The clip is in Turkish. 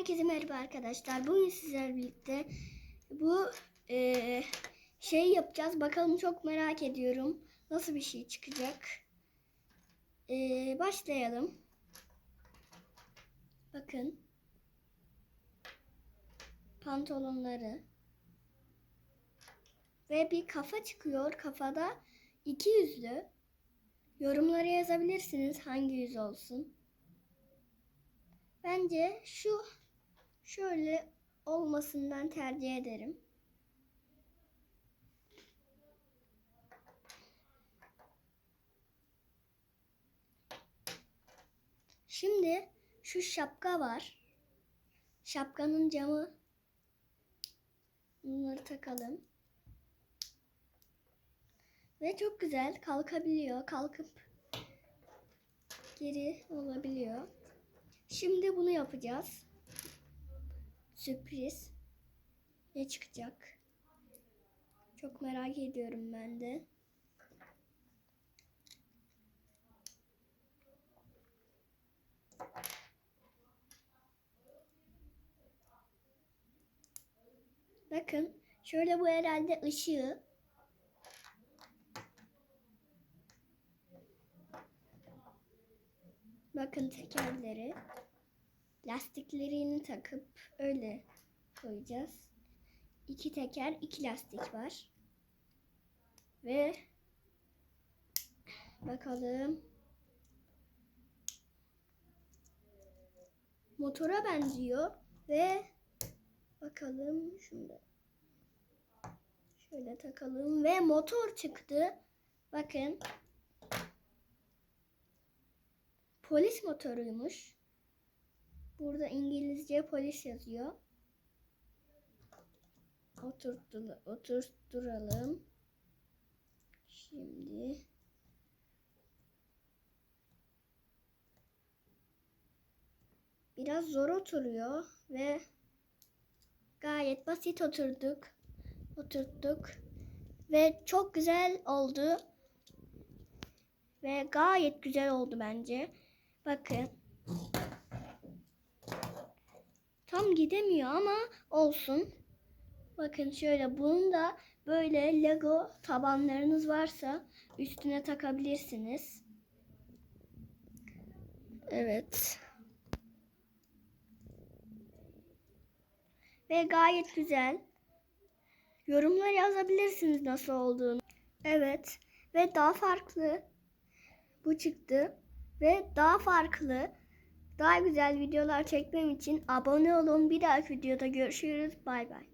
Herkese merhaba arkadaşlar. Bugün sizlerle birlikte bu eee, şey yapacağız. Bakalım çok merak ediyorum. Nasıl bir şey çıkacak. Eee, başlayalım. Bakın. Pantolonları. Ve bir kafa çıkıyor. Kafada iki yüzlü. Yorumlara yazabilirsiniz hangi yüz olsun. Bence şu şöyle olmasından tercih ederim. Şimdi şu şapka var. Şapkanın camı. Bunları takalım. Ve çok güzel kalkabiliyor. Kalkıp geri olabiliyor. Şimdi bunu yapacağız. Sürpriz. Ne çıkacak? Çok merak ediyorum ben de. Bakın şöyle bu herhalde ışığı. Bakın tekerleri. Lastiklerini takıp öyle koyacağız. İki teker, iki lastik var. Ve bakalım. Motora benziyor ve bakalım şunda. Şöyle takalım ve motor çıktı. Bakın. Polis motoruymuş. Burada İngilizce polis yazıyor. Oturttu, oturtturalım. Şimdi biraz zor oturuyor ve gayet basit oturduk. Oturttuk ve çok güzel oldu. Ve gayet güzel oldu bence. Bakın. Tam gidemiyor ama olsun. Bakın şöyle bunun da böyle Lego tabanlarınız varsa üstüne takabilirsiniz. Evet. Ve gayet güzel. Yorumlar yazabilirsiniz nasıl olduğunu. Evet. Ve daha farklı. Bu çıktı. Ve daha farklı daha güzel videolar çekmem için abone olun. Bir dahaki videoda görüşürüz. Bay bay.